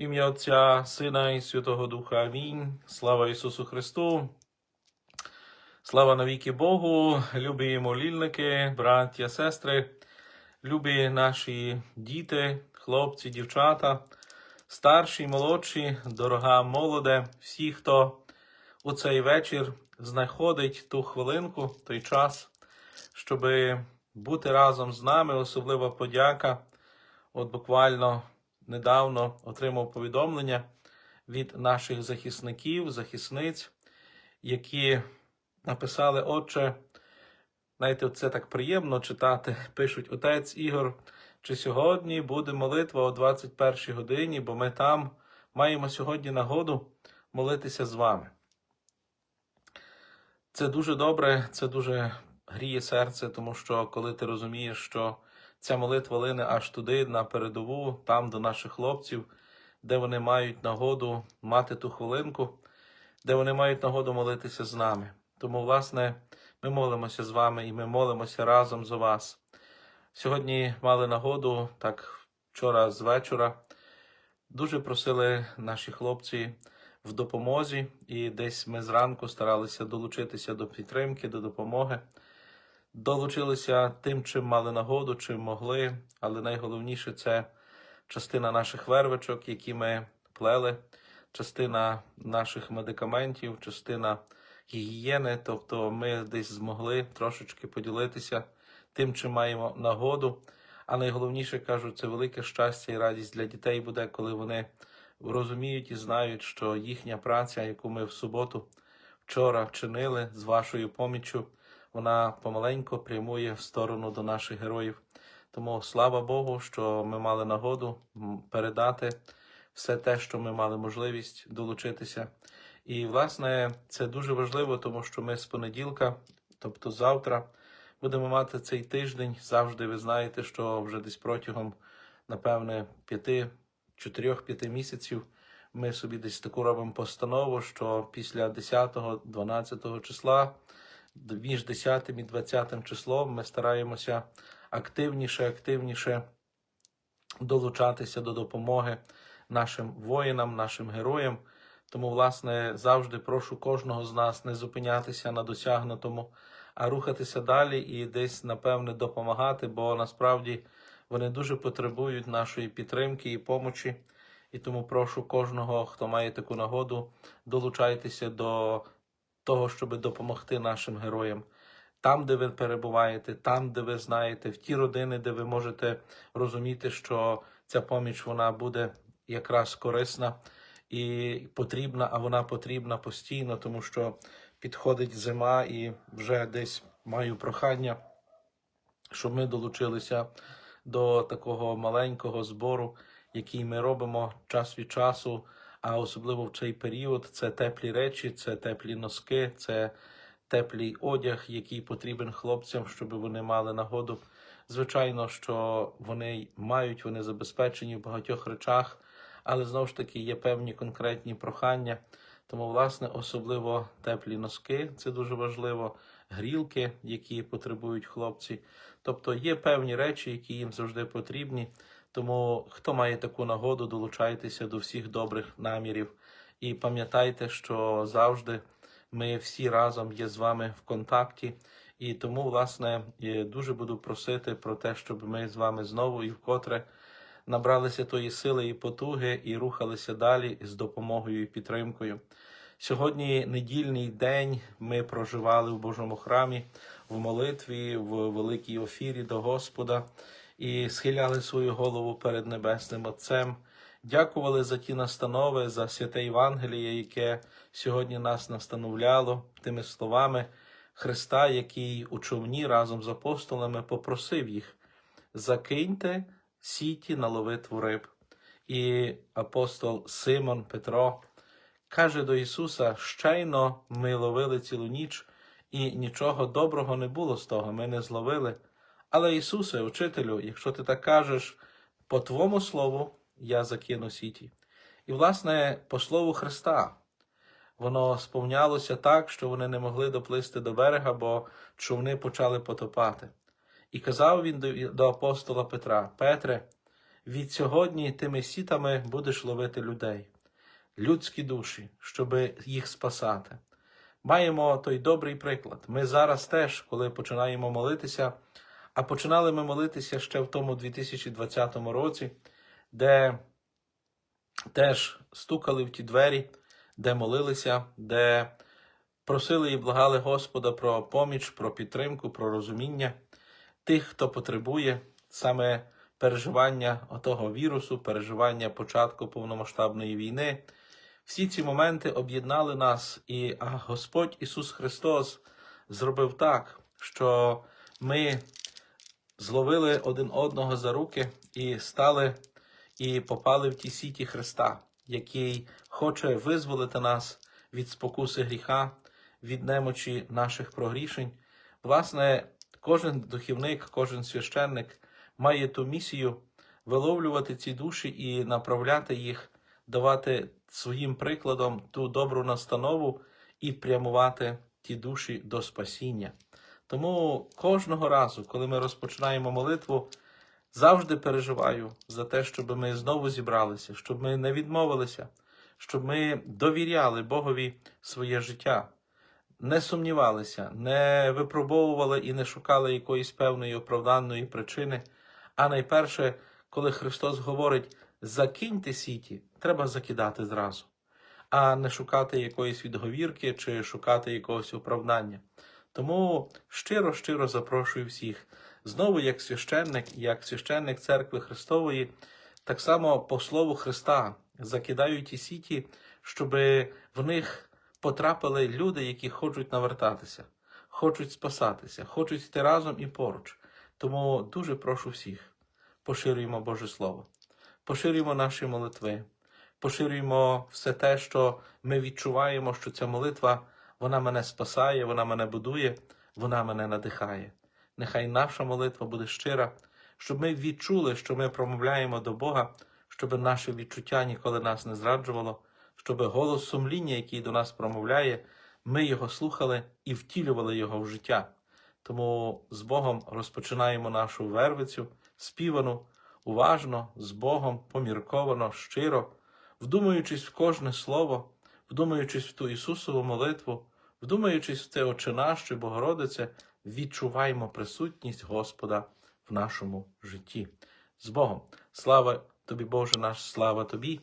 Ім'я Отця, Сина і Святого Духа. Амінь. Слава Ісусу Христу. Слава навіки Богу, любі молільники, браття, сестри, любі наші діти, хлопці, дівчата, старші, молодші, дорога молоде, всі, хто у цей вечір знаходить ту хвилинку, той час, щоб бути разом з нами, особлива подяка. От буквально недавно отримав повідомлення від наших захисників, захисниць, які написали, Отче, знаєте, це так приємно читати. Пишуть Отець Ігор, чи сьогодні буде молитва о 21 годині, бо ми там маємо сьогодні нагоду молитися з вами. Це дуже добре, це дуже гріє серце, тому що коли ти розумієш, що ця молитва лине аж туди, на передову, там до наших хлопців, де вони мають нагоду мати ту хвилинку, де вони мають нагоду молитися з нами. Тому, власне, ми молимося з вами і ми молимося разом за вас. Сьогодні мали нагоду, так вчора з вечора, дуже просили наші хлопці в допомозі, і десь ми зранку старалися долучитися до підтримки, до допомоги. Долучилися тим, чим мали нагоду, чим могли, але найголовніше це частина наших вервичок, які ми плели, частина наших медикаментів, частина гігієни. Тобто ми десь змогли трошечки поділитися тим, чим маємо нагоду. А найголовніше кажу, це велике щастя і радість для дітей буде, коли вони розуміють і знають, що їхня праця, яку ми в суботу вчора вчинили з вашою поміччю, вона помаленько прямує в сторону до наших героїв. Тому слава Богу, що ми мали нагоду передати все те, що ми мали можливість долучитися. І, власне, це дуже важливо, тому що ми з понеділка, тобто завтра, будемо мати цей тиждень. Завжди ви знаєте, що вже десь протягом, напевне, п'яти, чотирьох-п'яти місяців ми собі десь таку робимо постанову, що після 10-12 числа між 10 і 20 числом ми стараємося активніше, активніше долучатися до допомоги нашим воїнам, нашим героям. Тому, власне, завжди прошу кожного з нас не зупинятися на досягнутому, а рухатися далі і десь, напевне, допомагати, бо насправді вони дуже потребують нашої підтримки і помочі. І тому прошу кожного, хто має таку нагоду, долучайтеся до того, щоб допомогти нашим героям. Там, де ви перебуваєте, там, де ви знаєте, в ті родини, де ви можете розуміти, що ця поміч вона буде якраз корисна і потрібна, а вона потрібна постійно, тому що підходить зима і вже десь маю прохання, щоб ми долучилися до такого маленького збору, який ми робимо час від часу. А особливо в цей період це теплі речі, це теплі носки, це теплий одяг, який потрібен хлопцям, щоб вони мали нагоду. Звичайно, що вони мають, вони забезпечені в багатьох речах, але знову ж таки є певні конкретні прохання. Тому, власне, особливо теплі носки, це дуже важливо, грілки, які потребують хлопці. Тобто є певні речі, які їм завжди потрібні. Тому хто має таку нагоду, долучайтеся до всіх добрих намірів. І пам'ятайте, що завжди ми всі разом є з вами в контакті. І тому, власне, дуже буду просити про те, щоб ми з вами знову і вкотре набралися тої сили і потуги і рухалися далі з допомогою і підтримкою. Сьогодні недільний день ми проживали в Божому храмі в молитві, в великій офірі до Господа і схиляли свою голову перед Небесним Отцем. Дякували за ті настанови, за святе Євангеліє, яке сьогодні нас настановляло тими словами Христа, який у човні разом з апостолами попросив їх: закиньте сіті на ловитву риб. І апостол Симон Петро каже до Ісуса: щойно ми ловили цілу ніч, і нічого доброго не було з того, ми не зловили. Але Ісусе, учителю, якщо ти так кажеш, по Твому слову я закину сіті. І, власне, по слову Христа, воно сповнялося так, що вони не могли доплисти до берега, бо човни почали потопати. І казав він до, апостола Петра: Петре, від сьогодні тими сітами будеш ловити людей, людські душі, щоб їх спасати. Маємо той добрий приклад. Ми зараз теж, коли починаємо молитися, а починали ми молитися ще в тому 2020 році, де теж стукали в ті двері, де молилися, де просили і благали Господа про поміч, про підтримку, про розуміння тих, хто потребує саме переживання отого вірусу, переживання початку повномасштабної війни. Всі ці моменти об'єднали нас, і Господь Ісус Христос зробив так, що ми зловили один одного за руки і стали і попали в ті сіті Христа, який хоче визволити нас від спокуси гріха, від немочі наших прогрішень. Власне, кожен духівник, кожен священник має ту місію виловлювати ці душі і направляти їх, давати своїм прикладом ту добру настанову і прямувати ті душі до спасіння. Тому кожного разу, коли ми розпочинаємо молитву, завжди переживаю за те, щоб ми знову зібралися, щоб ми не відмовилися, щоб ми довіряли Богові своє життя, не сумнівалися, не випробовували і не шукали якоїсь певної оправданної причини. А найперше, коли Христос говорить закиньте сіті, треба закидати зразу, а не шукати якоїсь відговірки чи шукати якогось оправдання. Тому щиро, щиро запрошую всіх. Знову, як священник, як священник церкви Христової, так само по слову Христа закидаю ті сіті, щоб в них потрапили люди, які хочуть навертатися, хочуть спасатися, хочуть йти разом і поруч. Тому дуже прошу всіх, поширюємо Боже Слово, поширюємо наші молитви, поширюємо все те, що ми відчуваємо, що ця молитва вона мене спасає, вона мене будує, вона мене надихає. Нехай наша молитва буде щира, щоб ми відчули, що ми промовляємо до Бога, щоб наше відчуття ніколи нас не зраджувало, щоб голос сумління, який до нас промовляє, ми його слухали і втілювали його в життя. Тому з Богом розпочинаємо нашу вервицю, співану, уважно, з Богом, помірковано, щиро, вдумуючись в кожне слово, вдумуючись в ту Ісусову молитву, вдумуючись в це наш чи Богородице, відчуваємо присутність Господа в нашому житті. З Богом, слава тобі, Боже наш, слава тобі,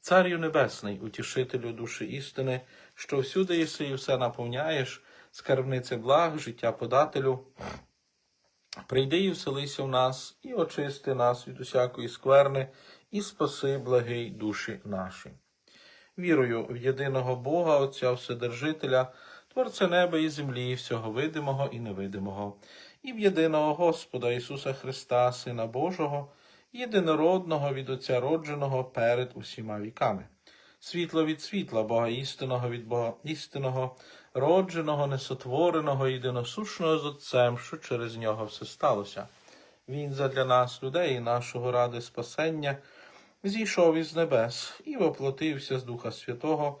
Царю Небесний, утішителю душі істини, що всюди єси і все наповняєш, скарбнице благ, життя подателю. Прийди і вселися в нас, і очисти нас від усякої скверни, і спаси благий душі наші. Вірую в єдиного Бога, Отця Вседержителя, Творця неба і землі, всього видимого і невидимого, і в єдиного Господа Ісуса Христа, Сина Божого, єдинородного від Отця родженого перед усіма віками. Світло від світла, Бога істинного від Бога істинного, родженого, несотвореного, єдиносушного з Отцем, що через нього все сталося. Він задля нас, людей, нашого ради спасення, зійшов із небес і воплотився з Духа Святого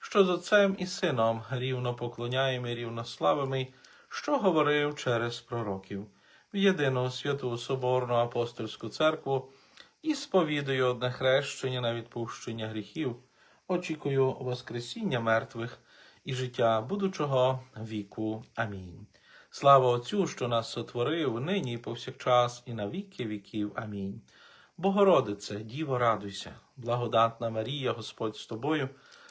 що з Отцем і Сином рівно поклоняємо і рівно славимо, що говорив через пророків, в єдину святу Соборну апостольську церкву і сповідую одне хрещення на відпущення гріхів, очікую Воскресіння мертвих і життя будучого віку. Амінь. Слава Отцю, що нас сотворив, нині і повсякчас, і на віки віків. Амінь. Богородице, Діво, радуйся, благодатна Марія, Господь з тобою,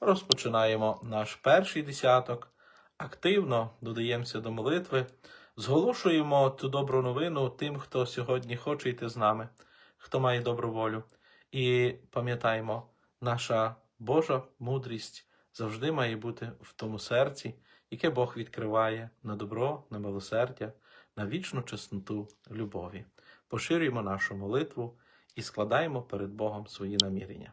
Розпочинаємо наш перший десяток, активно додаємося до молитви, зголошуємо ту добру новину тим, хто сьогодні хоче йти з нами, хто має добру волю. І пам'ятаємо, наша Божа мудрість завжди має бути в тому серці, яке Бог відкриває на добро, на милосердя, на вічну чесноту любові. Поширюємо нашу молитву і складаємо перед Богом свої намірення.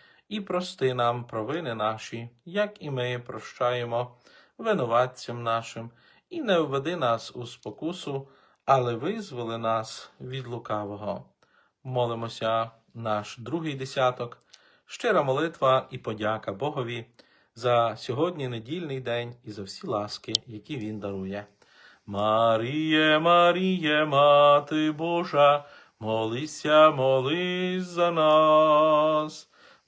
і прости нам провини наші, як і ми прощаємо винуватцям нашим, і не введи нас у спокусу, але визволи нас від лукавого. Молимося наш другий десяток, щира молитва і подяка Богові за сьогодні недільний день і за всі ласки, які Він дарує. Маріє, Маріє, Мати Божа, молися, молись за нас.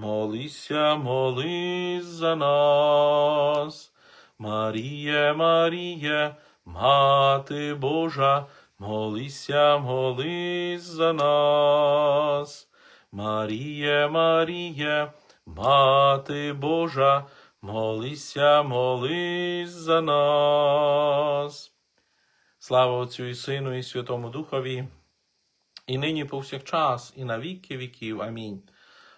молися, молись за нас. Маріє, Маріє, Мати Божа, молися, молись за нас. Маріє, Маріє, Мати Божа, молися, молись за нас. Слава Отцю і Сину, і Святому Духові, і нині повсякчас, і на віки віків. Амінь.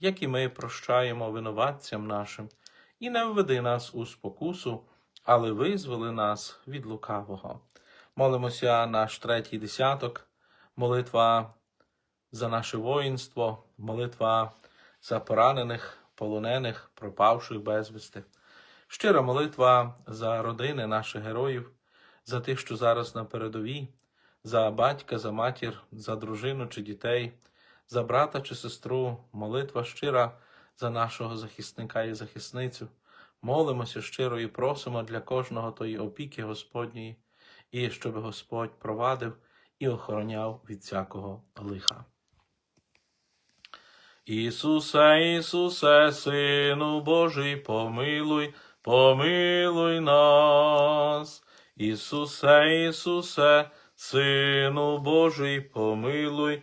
як і ми прощаємо винуватцям нашим, і не введи нас у спокусу, але визволи нас від лукавого. Молимося наш третій десяток, молитва за наше воїнство, молитва за поранених, полонених, пропавших безвісти. Щира молитва за родини наших героїв, за тих, що зараз на передовій, за батька, за матір, за дружину чи дітей, за брата чи сестру, молитва щира за нашого захисника і захисницю. Молимося щиро і просимо для кожного тої опіки Господньої, і щоб Господь провадив і охороняв від всякого лиха. Ісусе, Ісусе, Сину Божий, помилуй, помилуй нас. Ісусе, Ісусе, Сину Божий, помилуй,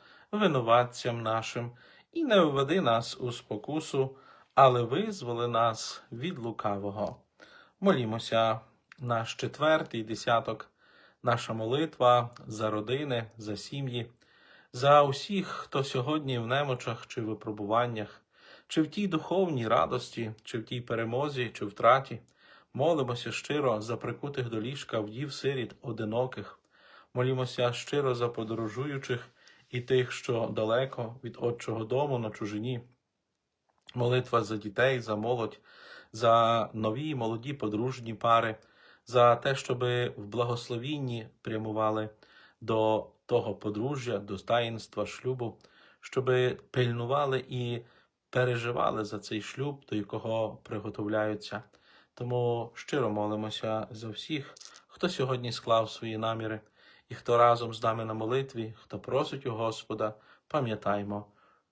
винуватцям нашим, і не введи нас у спокусу, але визволи нас від лукавого. Молімося, наш четвертий десяток, наша молитва за родини, за сім'ї, за усіх, хто сьогодні в немочах чи випробуваннях, чи в тій духовній радості, чи в тій перемозі, чи втраті. Молимося щиро за прикутих до ліжка вдів сиріт одиноких. Молімося щиро за подорожуючих і тих, що далеко від отчого дому на чужині. Молитва за дітей, за молодь, за нові молоді подружні пари, за те, щоб в благословінні прямували до того подружжя, до таїнства шлюбу, щоб пильнували і переживали за цей шлюб, до якого приготовляються. Тому щиро молимося за всіх, хто сьогодні склав свої наміри, і хто разом з нами на молитві, хто просить у Господа, пам'ятаймо,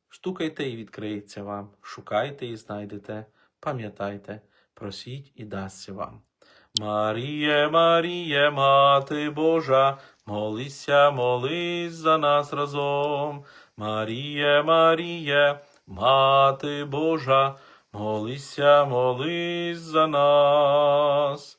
стукайте і відкриється вам, шукайте і знайдете, пам'ятайте, просіть і дасться вам. Маріє, Маріє, Мати Божа, молися, молись за нас разом. Маріє, Маріє, Мати Божа, молися, молись за нас.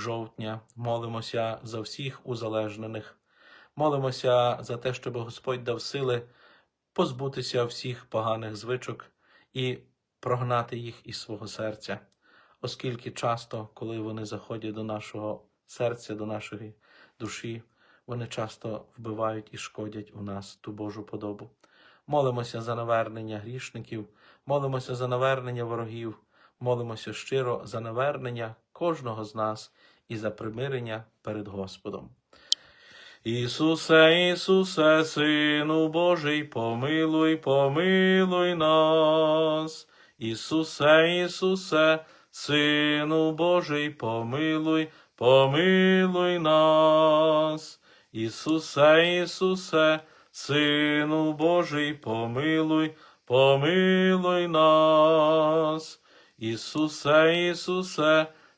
жовтня. Молимося за всіх узалежнених. Молимося за те, щоб Господь дав сили позбутися всіх поганих звичок і прогнати їх із свого серця, оскільки часто, коли вони заходять до нашого серця, до нашої душі, вони часто вбивають і шкодять у нас ту Божу подобу. Молимося за навернення грішників, молимося за навернення ворогів, молимося щиро за навернення кожного з нас і за примирення перед Господом. Ісусе, Ісусе, Сину Божий, помилуй, помилуй нас. Ісусе, Ісусе, Сину Божий, помилуй, помилуй нас. Ісусе, Ісусе, Сину Божий, помилуй, помилуй нас. Ісусе, Ісусе,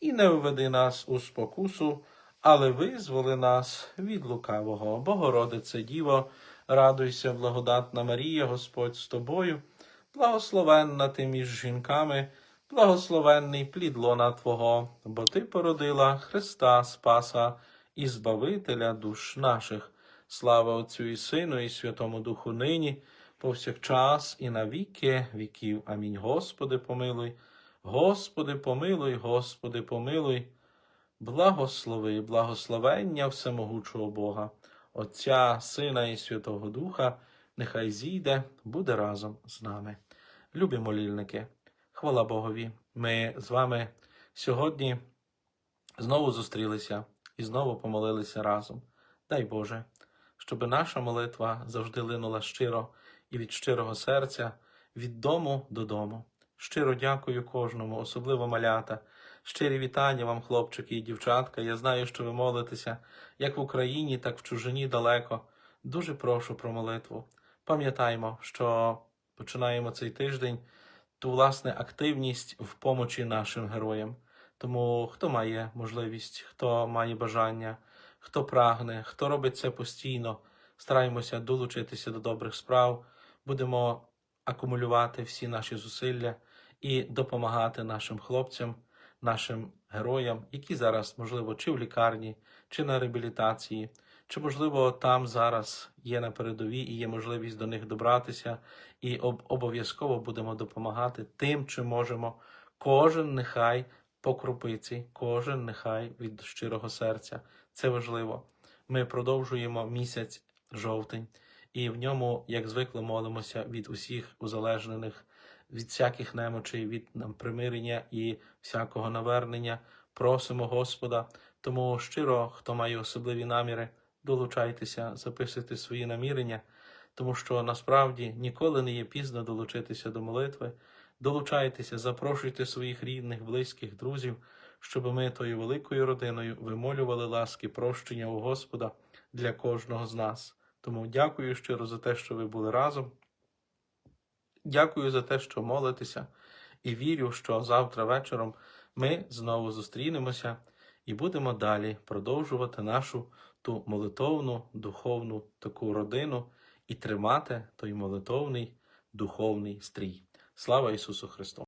і не введи нас у спокусу, але визволи нас від лукавого. Богородице Діво, радуйся, благодатна Марія, Господь з тобою, благословенна ти між жінками, благословенний плід лона Твого, бо Ти породила Христа Спаса і Збавителя душ наших. Слава Отцю і Сину, і Святому Духу нині, повсякчас і на віки віків. Амінь. Господи, помилуй, Господи, помилуй, Господи, помилуй. Благослови, благословення всемогучого Бога, Отця, Сина і Святого Духа, нехай зійде, буде разом з нами. Любі молільники, хвала Богові. Ми з вами сьогодні знову зустрілися і знову помолилися разом. Дай Боже, щоб наша молитва завжди линула щиро і від щирого серця, від дому додому. Щиро дякую кожному, особливо малята. Щирі вітання вам, хлопчики і дівчатка. Я знаю, що ви молитеся як в Україні, так в чужині далеко. Дуже прошу про молитву. Пам'ятаймо, що починаємо цей тиждень ту власне активність в помочі нашим героям. Тому хто має можливість, хто має бажання, хто прагне, хто робить це постійно, стараємося долучитися до добрих справ, будемо акумулювати всі наші зусилля і допомагати нашим хлопцям, нашим героям, які зараз, можливо, чи в лікарні, чи на реабілітації, чи, можливо, там зараз є на передовій і є можливість до них добратися, і об- обов'язково будемо допомагати тим, чим можемо. Кожен нехай по крупиці, кожен нехай від щирого серця. Це важливо. Ми продовжуємо місяць жовтень, і в ньому, як звикли, молимося від усіх узалежнених, від всяких немочей, від нам примирення і всякого навернення. Просимо Господа. Тому щиро, хто має особливі наміри, долучайтеся, записуйте свої намірення, тому що насправді ніколи не є пізно долучитися до молитви. Долучайтеся, запрошуйте своїх рідних, близьких, друзів, щоб ми тою великою родиною вимолювали ласки прощення у Господа для кожного з нас. Тому дякую щиро за те, що ви були разом. Дякую за те, що молитеся, і вірю, що завтра вечором ми знову зустрінемося і будемо далі продовжувати нашу ту молитовну, духовну таку родину і тримати той молитовний духовний стрій. Слава Ісусу Христу!